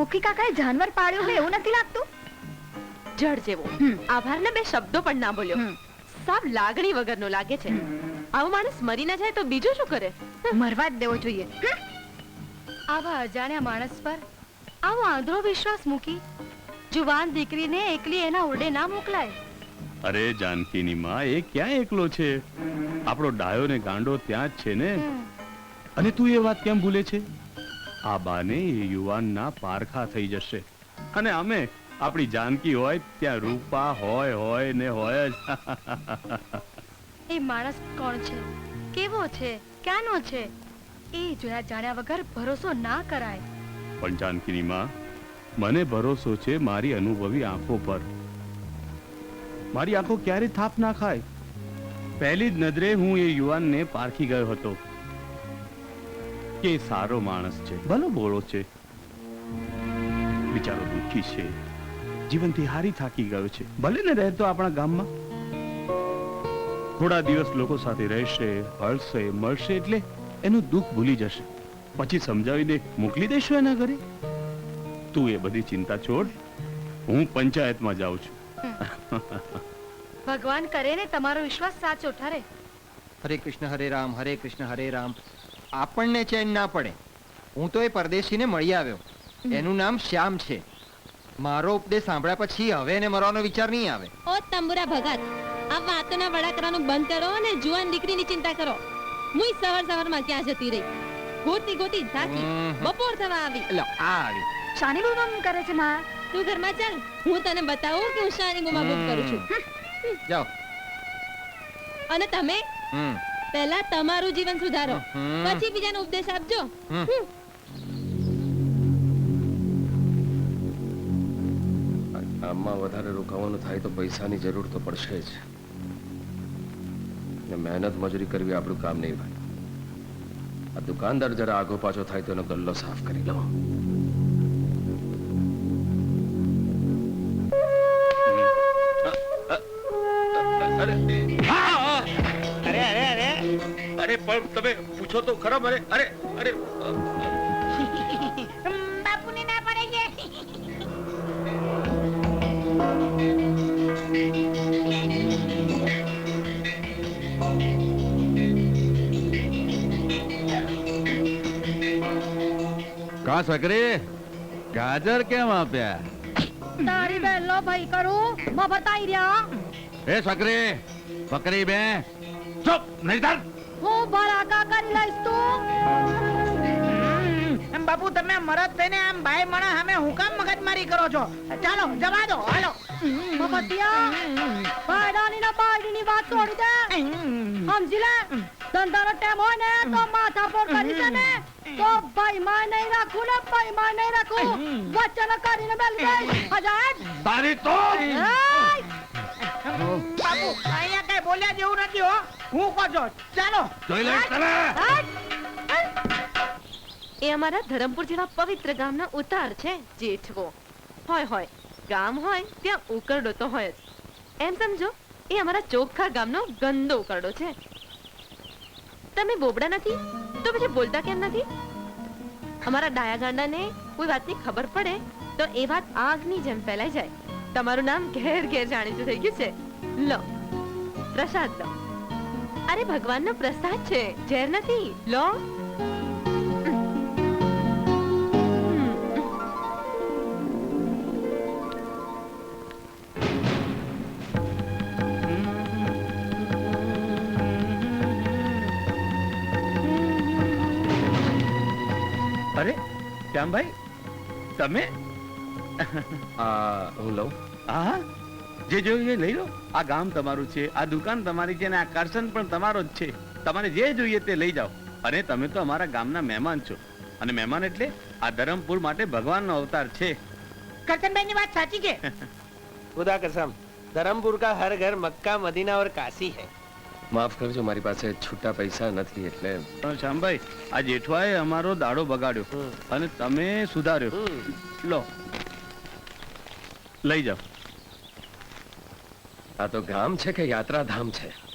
મુખી કાકાએ જાનવર પાળ્યું હોય એવું નથી લાગતું? જડ જેવો. આભારને બે શબ્દો પણ ના બોલ્યો. સાબ લાગણી વગરનો લાગે છે. આવો માણસ મરી ના જાય તો બીજું શું કરે? મરવા જ દેવો જોઈએ. આવા અજાણ્યા માણસ પર આવો આંધળો વિશ્વાસ મૂકી જુવાન દીકરીને એકલી એના ઓરડે ના મોકલાય. અરે જાનકીની માં એ ક્યાં એકલો છે? આપણો ડાયો ને ગાંડો ત્યાં જ છે ને? અને તું એ વાત કેમ ભૂલે છે? આ બાને એ યુવાનના પારખા થઈ જશે. અને અમે આપણી જાનકી હોય ત્યાં રૂપા હોય હોય ને હોય જ. એ માણસ કોણ છે? કેવો છે? ક્યાંનો છે? એ જોયા જાણ્યા વગર ભરોસો ના કરાય. પણ જાનકીની માં મને ભરોસો છે મારી અનુભવી આંખો પર. મારી આંખો ક્યારે થાપ ના ખાય? પહેલી જ નજરે હું એ યુવાનને પારખી ગયો હતો. કે સારો માણસ છે ભલો બોળો છે. બિચારો દુઃખી છે. જીવનથી હારી થાકી ગયો છે. ભલે ને રહેતો આપણા ગામમાં. થોડા દિવસ લોકો સાથે રહેશે હળશે મળશે એટલે એનું દુઃખ ભૂલી જશે. પછી સમજાવીને મોકલી દેશો એના ઘરે. તું એ બધી ચિંતા છોડ. હું પંચાયતમાં જાઉં છું. ભગવાન કરે ને તમારો વિશ્વાસ સાચો ઠરે. હરે કૃષ્ણ હરે રામ હરે કૃષ્ણ હરે રામ. આપણને ચેન ના પડે. હું તો એ પરદેશીને મળી આવ્યો. એનું નામ શ્યામ છે. મારો ઉપદેશ સાંભળ્યા પછી હવે એને મરવાનો વિચાર નહીં આવે. ઓ તંબુરા ભગત આ વાતોના વડા કરવાનું બંધ કરો અને જુવાન દીકરીની ચિંતા કરો. હું સવાર સવારમાં ક્યાં જતી રહી? ગોતી ગોતી થાકી બપોર થવા આવી. એટલે આ આવી. શાની બહુ કરે છે માં? તું ઘરમાં ચાલ હું તને બતાવું કે હું શાની ગુમા બૂમ કરું છું. જાઓ. અને તમે? હમ. પહેલા તમારું જીવન સુધારો. પછી બીજાનો ઉપદેશ આપજો. આમાં વધારે રોકાવાનું થાય તો પૈસાની જરૂર તો પડશે જ. ને મહેનત મજૂરી કરવી આપણું કામ નહીં ભાઈ. આ દુકાનદાર જરા આગો પાછો થાય તો એનો ગલ્લો સાફ કરી લો. અરે પણ તમે પૂછો તો ખરા મને. અરે અરે બાપુને ના પડે છે. કા સકરી ગાજર કેમ આપ્યા? તારી બેનનો ભાઈ કરું. મફતાઈ રહ્યા. એ સકરી બકરી બે ચૂપ નહીં હું ભરાકા કરી લઈશ તું. એમ બાપુ તમે મરદ થઈને આમ ભાઈ મણા સામે હું કામ મગજમારી કરો છો? ચાલો જવા દો હાલો. મમતિયા બાયડાની ના બાયડીની વાત છોડી દે. સમજી લે ધંધાનો ટેમ હોય ને તો માથા પર કરી દે ને. તો ભાઈ માં નહીં રાખું ને ભાઈ માં નહીં રાખું. વચન કરીને બેલી દઈશ હજાર. તારી તો બાપુ અહીંયા કઈ બોલ્યા જેવું નથી હો. હું કહો ચાલો. જોઈ લઈશ તને એ અમારા ધરમપુર જેવા પવિત્ર ગામના ઉતાર છે જેઠવો. હોય હોય. ગામ હોય ત્યાં ઉકરડો તો હોય જ. એમ સમજો એ અમારા ચોખ્ખા ગામનો ગંદો ઉકરડો છે. તમે બોબડા નથી? તો પછી બોલતા કેમ નથી? અમારા ડાયા ગાંડાને કોઈ વાતની ખબર પડે તો એ વાત આગની જેમ ફેલાઈ જાય. તમારું નામ ઘેર ઘેર જાણીતું થઈ ગયું છે. લો પ્રસાદ લો. અરે ભગવાનનો પ્રસાદ છે. ઝેર નથી. લો. અરે શ્યામભાઈ તમે? આ હું લઉં. હા જે જોઈએ લઈ લો. આ ગામ તમારું છે આ દુકાન તમારી છે અને આ કરશન પણ તમારો જ છે. તમારે જે જોઈએ તે લઈ જાઓ. અને તમે તો અમારા ગામના મહેમાન છો. અને મહેમાન એટલે આ ધરમપુર માટે ભગવાનનો અવતાર છે. કરશનભાઈની વાત સાચી છે? ખુદા કસમ ધરમપુર કા હર ઘર મક્કા મદીના ઓર કાશી હૈ. માફ કરજો મારી પાસે છૂટા પૈસા નથી એટલે શ્યામભાઈ આ જેઠવાએ અમારો દાડો બગાડ્યો. અને તમે સુધાર્યો. લો. લઈ જાઓ. આ તો ગામ છે કે યાત્રાધામ છે?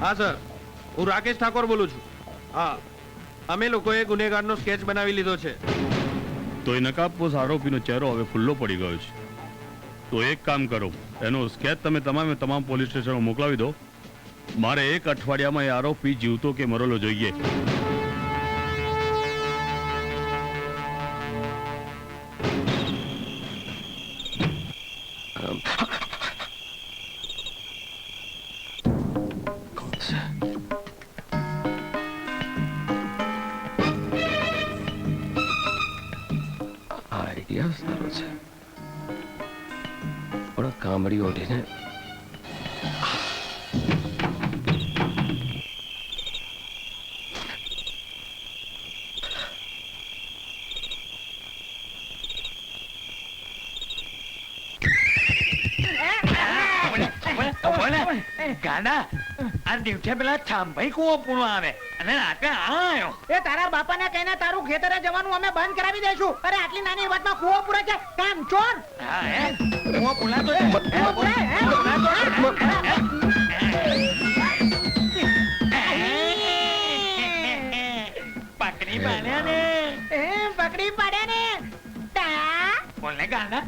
હા, સર. હું રાકેશ ઠાકોર બોલું છું. હા, અમે લોકોએ ગુનેગારનો સ્કેચ બનાવી લીધો છે. તો એ નકાબપોશ આરોપીનો ચહેરો હવે ખુલ્લો પડી ગયો છે. તો એક કામ કરો, એનો સ્કેચ તમે તમામે તમામ પોલીસ સ્ટેશનો મોકલાવી દો. મારે એક અઠવાડિયામાં એ આરોપી જીવતો કે મરેલો જોઈએ. પણ કામડી ગાડા આ દિવસે પેલા છાંભાઈ કુવો પૂરો આવે અને રાતે આ આવ્યો એ તારા બાપાને કહીને તારું ખેતરે જવાનું અમે બંધ કરાવી દઈશું. અરે આટલી નાની વાતમાં કુવો પૂરે છે. કામ ચોર. હા હે પકડી પાડ્યા ને. એ, પકડી પાડ્યા ને. તા. બોલે ગાડા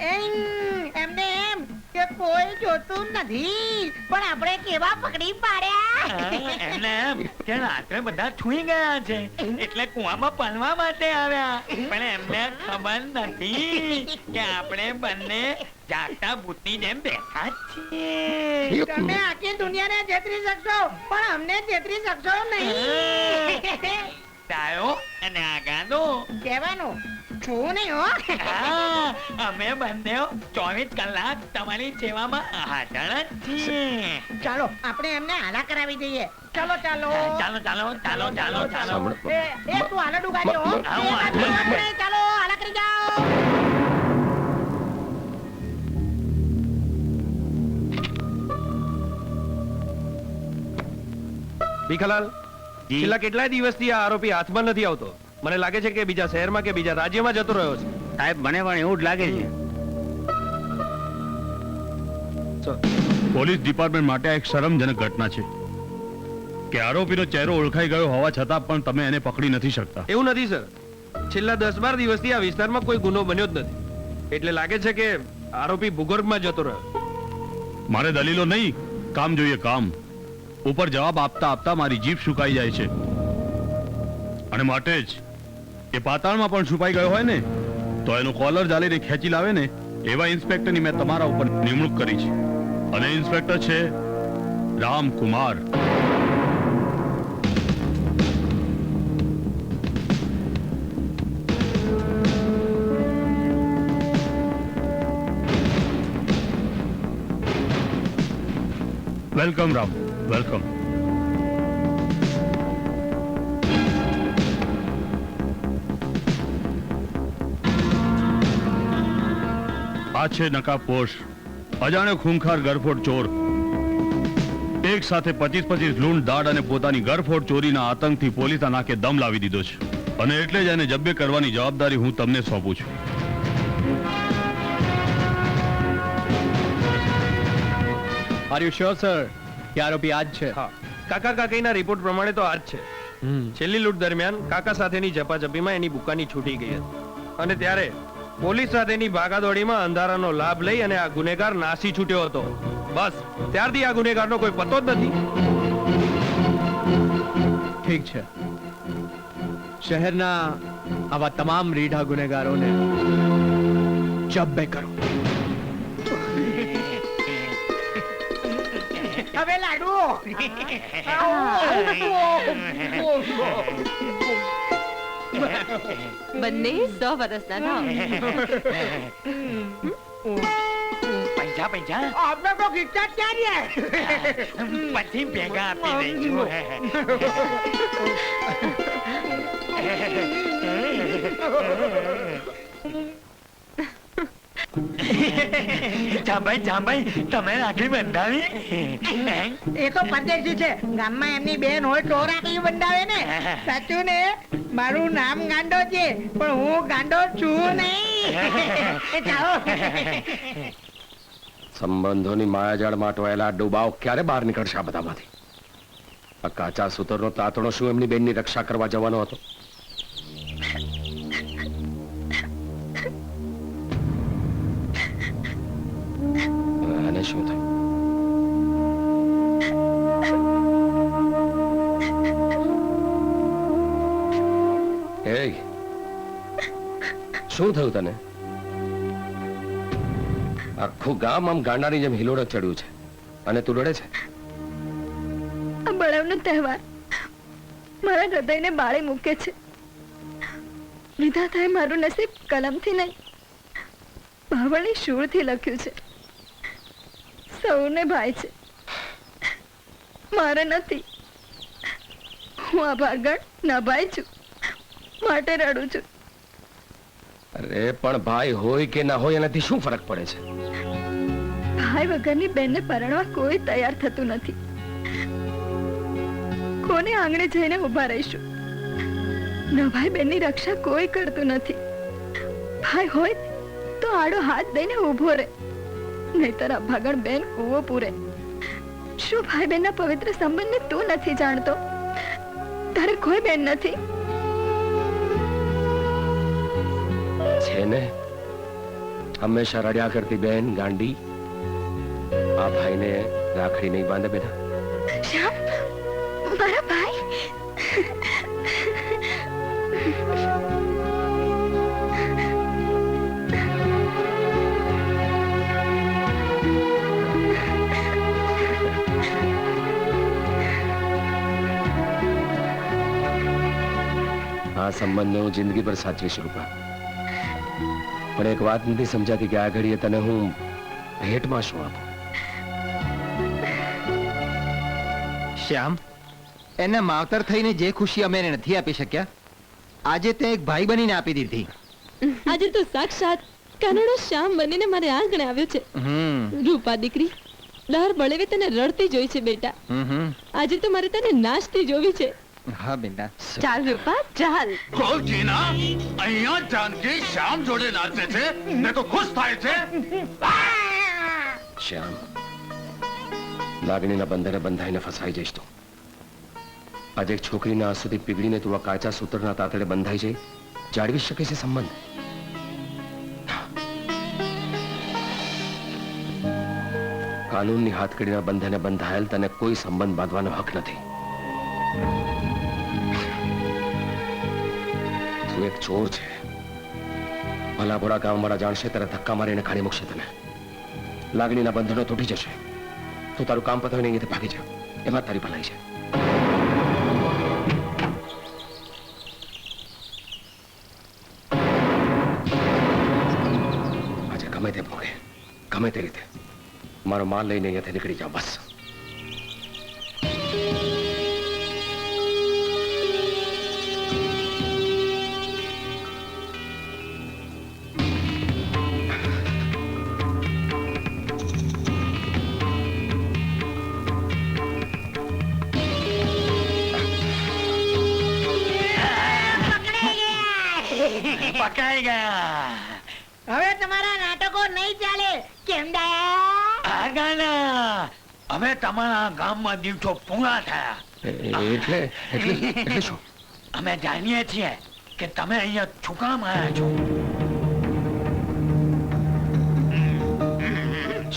એમ, એમને એમ. કે કોઈ જોતું નથી. પણ આપણે કેવા પકડી પાડ્યા? કે રાત્રે બધા છુઈ ગયા છે. એટલે કુવામાં પલવા માટે આવ્યા. પણ એમને ખબર નથી કે આપણે બંને જાગતા ભૂતની જેમ બેઠા છીએ. તમે આખી દુનિયાને છેતરી શકશો પણ અમને છેતરી શકશો નહીં. ડાયો અને આગાનો. દેવાનો છું નહીં હો. હા, અમે બંને ચોવીસ કલાક તમારી સેવામાં હાજર જ છીએ. ચાલો આપણે એમને આલા કરાવી દઈએ. ચાલો ચાલો. ચાલો ચાલો ચાલો ચાલો ચાલો. સાંભળો. એ એ તું હાલે ડુગાડી હો એ બાજુ હાલે. આપણે ચાલો હાલા કરી જાઓ. ભીખાલાલ છેલ્લા કેટલાય દિવસથી આ આરોપી હાથમાં નથી આવતો. મને લાગે છે કે બીજા શહેરમાં કે બીજા રાજ્યમાં જતો રહ્યો છે. સાહેબ મને પણ એવું જ લાગે છે. પોલીસ ડિપાર્ટમેન્ટ માટે એક શરમજનક ઘટના છે કે આરોપીનો ચહેરો ઓળખાઈ ગયો હોવા છતાં પણ તમે એને પકડી નથી શકતા. એવું નથી સર. છેલ્લા દસ બાર દિવસથી આ વિસ્તારમાં કોઈ ગુનો બન્યો જ નથી. એટલે લાગે છે કે આરોપી ભૂગર્ભમાં જતો રહ્યો. મારે દલીલો નહીં કામ જોઈએ કામ. ઉપર જવાબ આપતા આપતા મારી જીભ સુકાઈ જાય છે. અને માટે જ એ પાતાળમાં પણ છુપાઈ ગયો હોય ને, તો એનો કોલર જાલીને ખેંચી લાવે ને, એવા ઇન્સ્પેક્ટરની મેં તમારા ઉપર નિમણૂક કરી છે. અને ઇન્સ્પેક્ટર છે રામકુમાર. વેલકમ, રામ. વેલકમ આ છે નકાબપોશ. અજાણ્યો ખૂંખાર ગરફોડ ચોર. એક સાથે પચીસ પચીસ લૂંટ દાડ અને પોતાની ગરફોડ ચોરીના આતંકથી પોલીસના નાકે દમ લાવી દીધો છે. અને એટલે જ એને જબ્બે કરવાની જવાબદારી હું તમને સોંપું છું. આર યુ શ્યોર સર કે આરોપી આજ છે. કાકા કાકીના રિપોર્ટ પ્રમાણે તો આજ છે. છેલ્લી લૂંટ દરમિયાન કાકા સાથેની ઝપાઝપીમાં એની બુકાની છૂટી ગઈ હતી. અને ત્યારે પોલીસ સાથેની ભાગાદોડીમાં અંધારાનો લાભ લઈ અને આ ગુનેગાર નાસી છૂટ્યો હતો. બસ ત્યારથી આ ગુનેગારનો કોઈ પતો જ નથી. ઠીક છે. શહેરના આવા તમામ રીઢા ગુનેગારોને જબ્બે કરો. હવે લાડુ. બંને સો વર્ષના થાવ પૈસા પૈસા. આપણે તો ગીતા ક્યાં રહ્યા પછી ભેગા આપી દઈશું. જાંભાઈ જાંભાઈ તમે રાખડી બંધાવી? એ તો પરદેશી છે. ગામમાં એમની બેન હોય તો રાખડી બંધાવે ને. સાચું ને? મારું નામ ગાંડો છે પણ હું ગાંડો છું નહીં. એ સંબંધોની માયાજાળ માટવાયેલા આ ડુબાવ ક્યારે બહાર નીકળશે આ બધામાંથી? આ કાચા સૂતરનો તાતણો શું એમની બેનની રક્ષા કરવા જવાનો હતો? શું થયું થયું તને? આખું ગામ આમ ગાંડાની જેમ હિલોડે ચડ્યું છે. અને તું રડે છે? આ બળવનો તહેવાર મારા હૃદયને બાળી મૂકે છે. વિધાતાએ મારું નસીબ કલમથી નહીં ભાવણી શૂળથી લખ્યું છે. સૌને ભાઈ છે. મારે નથી. હું આ ભાગણ ભાઈ છું. માટે રડું છું. અરે પણ ભાઈ હોય કે ના હોય એનાથી શું ફરક પડે છે? ભાઈ વગરની બેનને પરણવા કોઈ તૈયાર થતું નથી. કોને આંગણે જઈને ઊભા રહીશું? નભાઈ બેનની રક્ષા કોઈ કરતું નથી. ભાઈ હોય તો આડો હાથ દઈને ઊભો રહે. નહીતર આ ભાગણ બેન કૂવો પૂરે. શું ભાઈ બેનના પવિત્ર સંબંધને તું નથી જાણતો? તારે કોઈ બેન નથી. છે ને? હંમેશા રડ્યા કરતી બેન ગાંડી. આ ભાઈને રાખડી નહીં બાંધે બેટા. મારા ભાઈ. આ સંબંધને હું જિંદગી પર સાચવીશ રૂપા. પણ એક વાત નથી સમજાતી કે આ ઘડીએ તને હું ભેટમાં શું આપું? શ્યામ એના માવતર થઈને જે ખુશી અમે એને નથી આપી શક્યા આજે તે એક ભાઈ બનીને આપી દીધી. આજે તો સાક્ષાત કાનડો શ્યામ બનીને મારે આંગણે આવ્યો છે. હમ. રૂપા દીકરી દર બળેવે તને રડતી જોઈ છે બેટા. આજે તો મારે તને નાચતી જોવી છે. હા બેટા. ચાલ રૂપા ચાલ. જીના અહીંયા જાનકી શ્યામ જોડે નાચે છે ને તો ખુશ થાય છે. શ્યામ લાગણીના બંધને બંધાઈને ફસાઈ જઈશ તું. આજે એક છોકરીના આંસુથી પીગળીને તું આ કાચા સૂત્રના તાતડે બંધાઈ જઈ. જાળવી શકે છે સંબંધ. કાનૂનની હાથકડીના બંધને બંધાયેલ તને કોઈ સંબંધ બાંધવાનો હક નથી. તું એક ચોર છે. ભલા ભોળા ગામવાળા જાણશે તારા ધક્કા મારીને ખાલી મૂકશે તને. લાગણીના બંધનો તૂટી જશે. તું તારું કામ પતાવીને અહીંયાથી ભાગી જા. એમાં તારી ભલાઈ છે. આજે ગમે તે ભોગે, ગમે તે રીતે. મારો માલ લઈને અહીંયાથી નીકળી જાઓ બસ. પકડાઈ ગયા હવે તમારા નાટકો નહીં ચાલે. કેમ દયા હવે તમારા ગામમાં દિવસો પૂરા થયા. એટલે એટલે એટલે શું? અમે જાણીએ છીએ કે તમે અહીંયા શું કામ આવ્યા છો.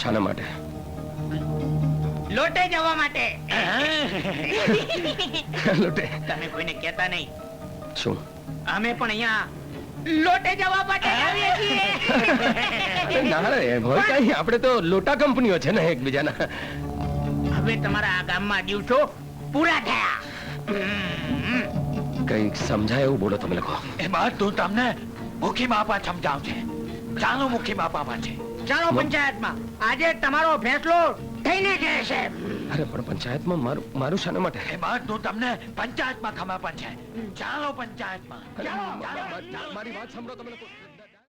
શાના માટે? લોટે જવા માટે. લોટે. તમે કોઈને કહેતા નહીં. શું? અમે પણ અહીંયા લોટે જવા માટે આવીએ છીએ. ના રે ભાઈ કઈ આપણે તો લોટા કંપનીઓ છે ને એકબીજાના. હવે તમારા આ ગામમાં દિવસો પૂરા થયા. કંઈક સમજાય એવું બોલો તમે લોકો. એ બાદ તું તમને મુખી બાપા સમજાવશે ચાલો મુખી બાપા પાસે ચાલો પંચાયતમાં. આજે તમારો ફેસલો થઈને જશે અરે પણ પંચાયતમાં મારું મારું શાના માટે? એ બાદ તો તમને પંચાયતમાં ખબર છે ચાલો પંચાયતમાં. ચાલો. મારી વાત સાંભળો તમે લોકો.